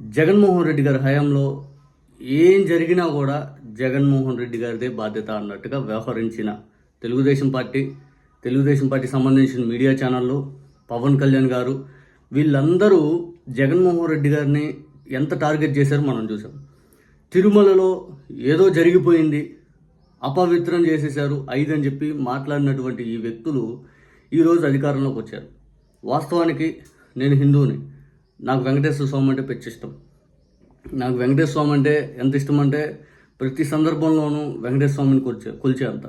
జగన్మోహన్ రెడ్డి గారి హయాంలో ఏం జరిగినా కూడా జగన్మోహన్ రెడ్డి గారిదే బాధ్యత అన్నట్టుగా వ్యవహరించిన తెలుగుదేశం పార్టీ తెలుగుదేశం పార్టీ సంబంధించిన మీడియా ఛానళ్ళు పవన్ కళ్యాణ్ గారు వీళ్ళందరూ జగన్మోహన్ రెడ్డి గారిని ఎంత టార్గెట్ చేశారో మనం చూసాం తిరుమలలో ఏదో జరిగిపోయింది అపవిత్రం చేసేశారు ఐదు అని చెప్పి మాట్లాడినటువంటి ఈ వ్యక్తులు ఈరోజు అధికారంలోకి వచ్చారు. వాస్తవానికి నేను హిందువుని. నాకు వెంకటేశ్వర స్వామి అంటే పెచ్చి ఇష్టం. నాకు వెంకటేశ్వర స్వామి అంటే ఎంత ఇష్టం అంటే ప్రతి సందర్భంలోనూ వెంకటేశ్వర స్వామిని కొలిచే కొలిచే అంత.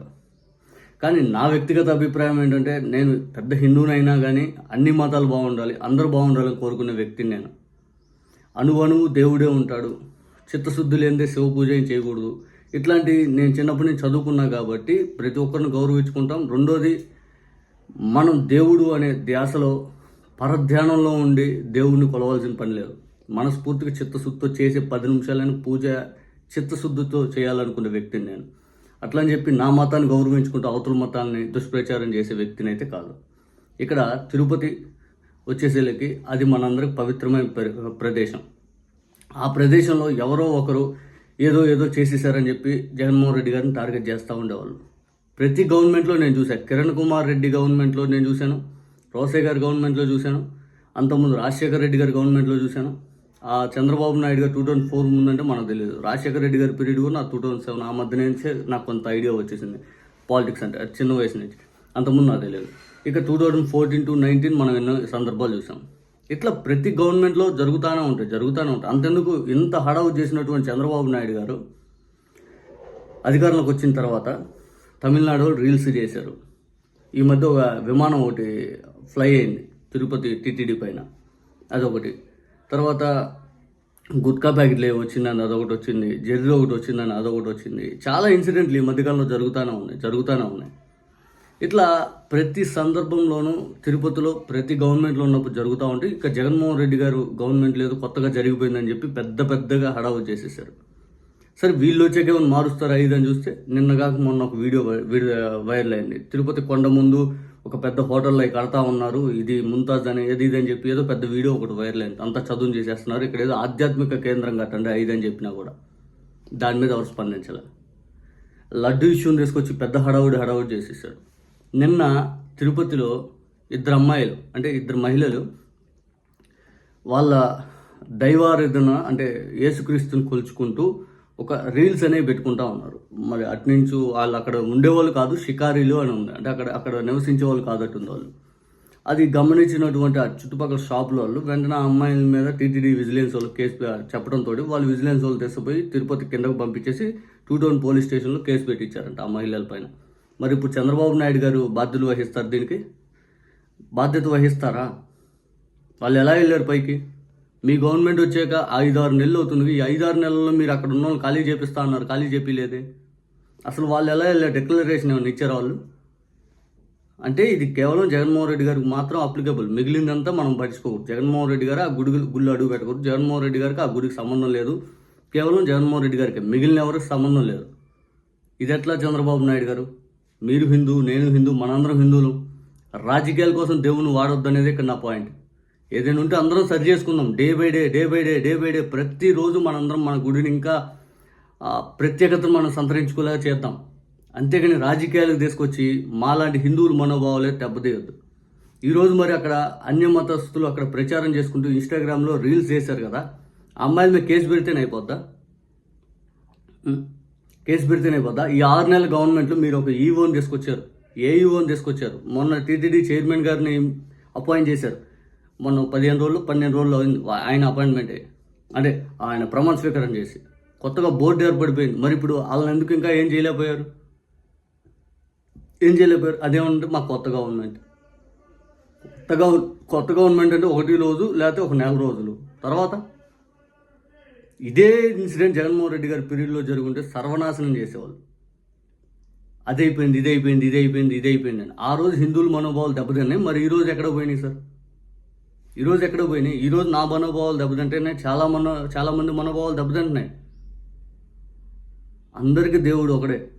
కానీ నా వ్యక్తిగత అభిప్రాయం ఏంటంటే నేను పెద్ద హిందువునైనా కానీ అన్ని మతాలు బాగుండాలి అందరూ బాగుండాలని కోరుకునే వ్యక్తిని నేను. అణువణువు దేవుడే ఉంటాడు. చిత్తశుద్ధి లేనిదే శివ పూజ ఏం చేయకూడదు. ఇట్లాంటి నేను చిన్నప్పటి నుంచి చదువుకున్నా కాబట్టి ప్రతి ఒక్కరిని గౌరవించుకుంటాం. రెండోది మనం దేవుడు అనే ధ్యాసలో పరధ్యానంలో ఉండి దేవుడిని కొలవాల్సిన పని లేదు. మనస్ఫూర్తిగా చిత్తశుద్ధితో చేసే పది నిమిషాలని పూజ చిత్తశుద్ధితో చేయాలనుకునే వ్యక్తిని నేను. అట్లా అని చెప్పి నా మతాన్ని గౌరవించుకుంటూ అవతల మతాన్ని దుష్ప్రచారం చేసే వ్యక్తిని అయితే కాదు. ఇక్కడ తిరుపతి వచ్చేసేళ్ళకి అది మనందరికి పవిత్రమైన ప్రదేశం. ఆ ప్రదేశంలో ఎవరో ఒకరు ఏదో ఏదో చేసేసారని చెప్పి జగన్మోహన్ రెడ్డి గారిని టార్గెట్ చేస్తూ ఉండేవాళ్ళు. ప్రతి గవర్నమెంట్లో నేను చూశాను కిరణ్ కుమార్ రెడ్డి గవర్నమెంట్లో నేను చూశాను. రోసే గారి గవర్నమెంట్లో చూశాను. అంతకుముందు రాజశేఖర రెడ్డి గారి గవర్నమెంట్లో చూశాను. ఆ చంద్రబాబు నాయుడు గారు టూ థౌజండ్ ఫోర్ ముందంటే మనకు తెలియదు. రాజశేఖర రెడ్డి గారి పీరియడ్ కూడా నాకు టూ థౌజండ్ సెవెన్ ఆ మధ్య నుంచే నాకు కొంత ఐడియా వచ్చేసింది. పాలిటిక్స్ అంటే అది చిన్న వయసు నుంచి. అంతకుముందు నాకు తెలియదు. ఇక two thousand fourteen to nineteen మనం ఎన్నో సందర్భాలు చూసాం ఇట్లా ప్రతి గవర్నమెంట్లో జరుగుతూనే ఉంటాయి జరుగుతూనే ఉంటాయి. అంతెందుకు ఇంత హడావు చేసినటువంటి చంద్రబాబు నాయుడు గారు అధికారంలోకి వచ్చిన తర్వాత తమిళనాడు వాళ్ళు రీల్స్ చేశారు. ఈ మధ్య ఒక విమానం ఒకటి ఫ్లై అయింది తిరుపతి టిటిడి పైన. అదొకటి. తర్వాత గుట్కా ప్యాకెట్లు ఏవి వచ్చిందని అదొకటి వచ్చింది జెర్రీ ఒకటి వచ్చిందని అదొకటి వచ్చింది. చాలా ఇన్సిడెంట్లు ఈ మధ్యకాలంలో జరుగుతూనే ఉన్నాయి జరుగుతూనే ఉన్నాయి. ఇట్లా ప్రతి సందర్భంలోనూ తిరుపతిలో ప్రతి గవర్నమెంట్లో ఉన్నప్పుడు జరుగుతూ ఉంటే ఇక జగన్మోహన్ రెడ్డి గారు గవర్నమెంట్ లేదు కొత్తగా జరిగిపోయిందని చెప్పి పెద్ద పెద్దగా హడావు చేసేసారు సరే వీళ్ళు వచ్చాక ఏమైనా మారుస్తారా అని చూస్తే నిన్న కాక మొన్న ఒక వీడియో వై- వీడియో వైరల్ అయింది. తిరుపతి కొండ ముందు ఒక పెద్ద హోటల్లో కడతా ఉన్నారు. ఇది ముంతాజ్ అని ఏది ఇది అని చెప్పి ఏదో పెద్ద వీడియో ఒకటి వైరల్ అయింది. అంతా చదువుని చేసేస్తున్నారు. ఇక్కడ ఏదో ఆధ్యాత్మిక కేంద్రం కట్టండి ఐదు అని చెప్పినా కూడా. దాని మీద ఎవరు స్పందించలే. లడ్డు ఇష్యూని తీసుకొచ్చి పెద్ద హడావుడి హడావుడి చేసేసాడు. నిన్న తిరుపతిలో ఇద్దరు అమ్మాయిలు అంటే ఇద్దరు మహిళలు వాళ్ళ దైవారాధన అంటే యేసుక్రీస్తుని కొలుచుకుంటూ ఒక రీల్స్ అనేవి పెట్టుకుంటా ఉన్నారు. మరి అటు నుంచి వాళ్ళు అక్కడ ఉండేవాళ్ళు కాదు షికారీలు అని ఉంది. అంటే అక్కడ అక్కడ నివసించే వాళ్ళు కాదట్టుంది వాళ్ళు. అది గమనించినటువంటి ఆ చుట్టుపక్కల షాపుల వాళ్ళు వెంటనే ఆ అమ్మాయిల మీద టీటీడీ విజిలెన్స్ వాళ్ళు కేసు చెప్పడంతో వాళ్ళు విజిలెన్స్ వాళ్ళు తీసుకుపోయి తిరుపతి కిందకు పంపించేసి టూ టౌన్ పోలీస్ స్టేషన్లో కేసు పెట్టించారంట ఆ మహిళల పైన. మరి ఇప్పుడు చంద్రబాబు నాయుడు గారు బాధ్యతలు వహిస్తారు దీనికి? బాధ్యత వహిస్తారా? వాళ్ళు ఎలా వెళ్ళారు పైకి? మీ గవర్నమెంట్ వచ్చాక ఐదారు నెలలు అవుతుంది. ఈ ఐదారు నెలల్లో మీరు అక్కడ ఉన్న వాళ్ళు ఖాళీ చేపిస్తా అన్నారు. ఖాళీ చేపిలేదే అసలు వాళ్ళు ఎలా వెళ్ళారు డిక్లరేషన్ ఏమైనా ఇచ్చారు వాళ్ళు? అంటే ఇది కేవలం జగన్మోహన్ రెడ్డి గారికి మాత్రం అప్లికబుల్ మిగిలిందంతా మనం పట్టించుకోకూడదు. జగన్మోహన్ రెడ్డి గారు ఆ గుడి గుళ్ళు అడుగు పెట్టకూడదు. జగన్మోహన్ రెడ్డి గారికి ఆ గుడికి సంబంధం లేదు. కేవలం జగన్మోహన్ రెడ్డి గారికి. మిగిలిన ఎవరికి సంబంధం లేదు. ఇది ఎట్లా చంద్రబాబు నాయుడు గారు? మీరు హిందూ నేను హిందూ మనందరం హిందువులు. రాజకీయాల కోసం దేవుని వాడొద్దు అనేది ఇక్కడ నా పాయింట్ ఏదైనా ఉంటే అందరం సరి చేసుకుందాం. Day by day day by day day by day ప్రతిరోజు మనందరం మన గుడిని ఇంకా ప్రత్యేకతను మనం సంతరించుకునేలా చేద్దాం. అంతేగాని రాజకీయాలకు తీసుకొచ్చి మాలాంటి హిందువుల మనోభావాలే దెబ్బతీయద్దు. ఈరోజు మరి అక్కడ అన్య మతస్థులు అక్కడ ప్రచారం చేసుకుంటూ ఇన్స్టాగ్రామ్లో రీల్స్ చేశారు కదా అమ్మాయిలు అమ్మాయిల మీద కేసు పెడితేనే అయిపోద్దా? కేసు పెడితేనే అయిపోద్దా? ఈ ఆరు నెలల గవర్నమెంట్లో మీరు ఒక ఈవోని తీసుకొచ్చారు. ఏ ఈవోని తీసుకొచ్చారు? మొన్న టీటీడీ చైర్మన్ గారిని అపాయింట్ చేశారు. మొన్న పదిహేను రోజులు పన్నెండు రోజులు అయింది. ఆయన అపాయింట్మెంట్ అంటే ఆయన ప్రమాణ స్వీకారం చేసి. కొత్తగా బోర్డు ఏర్పడిపోయింది. మరి ఇప్పుడు వాళ్ళని ఎందుకు ఇంకా ఏం చేయలేకపోయారు? ఏం చేయలేకపోయారు? అదేమంటే మాకు కొత్త గవర్నమెంట్ కొత్త గవ కొత్త గవర్నమెంట్ అంటే ఒకటి రోజు లేకపోతే ఒక నెల రోజులు. తర్వాత ఇదే ఇన్సిడెంట్ జగన్మోహన్ రెడ్డి గారి పీరియడ్లో జరుగుంటే సర్వనాశనం చేసేవాళ్ళు. అదైపోయింది ఇది అయిపోయింది ఇది అయిపోయింది ఇది అయిపోయింది అని. ఆ రోజు హిందువుల మనోభావాలు దెబ్బతిన్నాయి. మరి ఈరోజు ఎక్కడ పోయినాయి సార్? ఈరోజు ఎక్కడ పోయినాయి? ఈరోజు నా మనోభావాలు దెబ్బతింటేనే చాలా మనో చాలా మంది మనోభావాలు దెబ్బతింటున్నాయి. అందరికీ దేవుడు ఒకడే.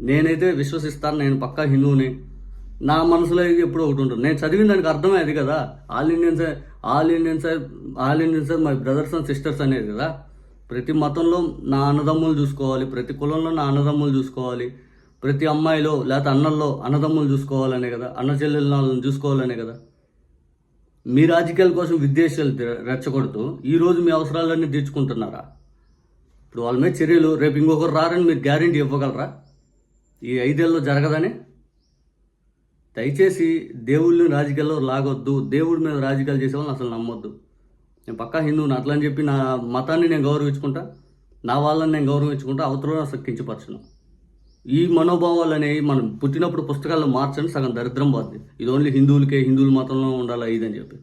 నేనైతే విశ్వసిస్తాను. నేను పక్కా హిందువుని. నా మనసులో ఎప్పుడు ఒకటి ఉంటుంది. నేను చదివిన దానికి అర్థమే అది కదా. All Indians all Indians all Indians my brothers and sisters అనేది కదా. ప్రతి మతంలో నా అన్నదమ్ములు చూసుకోవాలి. ప్రతి కులంలో నా అన్నదమ్ములు చూసుకోవాలి. ప్రతి అమ్మాయిలో లేకపోతే అన్నల్లో అన్నదమ్ములు చూసుకోవాలనే కదా. అన్న చెల్లెళ్ళని చూసుకోవాలనే కదా. మీ రాజకీయాల కోసం విద్వేషాలు తె- రెచ్చగొడుతూ ఈరోజు మీ అవసరాలన్నీ తీర్చుకుంటున్నారా? ఇప్పుడు వాళ్ళ మీద చర్యలు రేపు ఇంకొకరు రారని మీరు గ్యారంటీ ఇవ్వగలరా? ఈ ఐదేళ్ళలో జరగదని? దయచేసి దేవుళ్ళని రాజకీయాల్లో లాగొద్దు. దేవుడి మీద రాజకీయాలు చేసే వాళ్ళని అసలు నమ్మొద్దు. నేను పక్కా హిందువుని అట్లా అని చెప్పి నా మతాన్ని నేను గౌరవించుకుంటా నా వాళ్ళని నేను గౌరవించుకుంటా అవతల అసలు కించపరచను. ఈ మనోభావాలు అనేవి మనం పుట్టినప్పుడు పుస్తకాల్లో మార్చండి సగం దరిద్రం పోద్ది. ఇది ఓన్లీ హిందువులకే హిందువులు మాత్రంలో ఉండాలా ఇదని చెప్పి.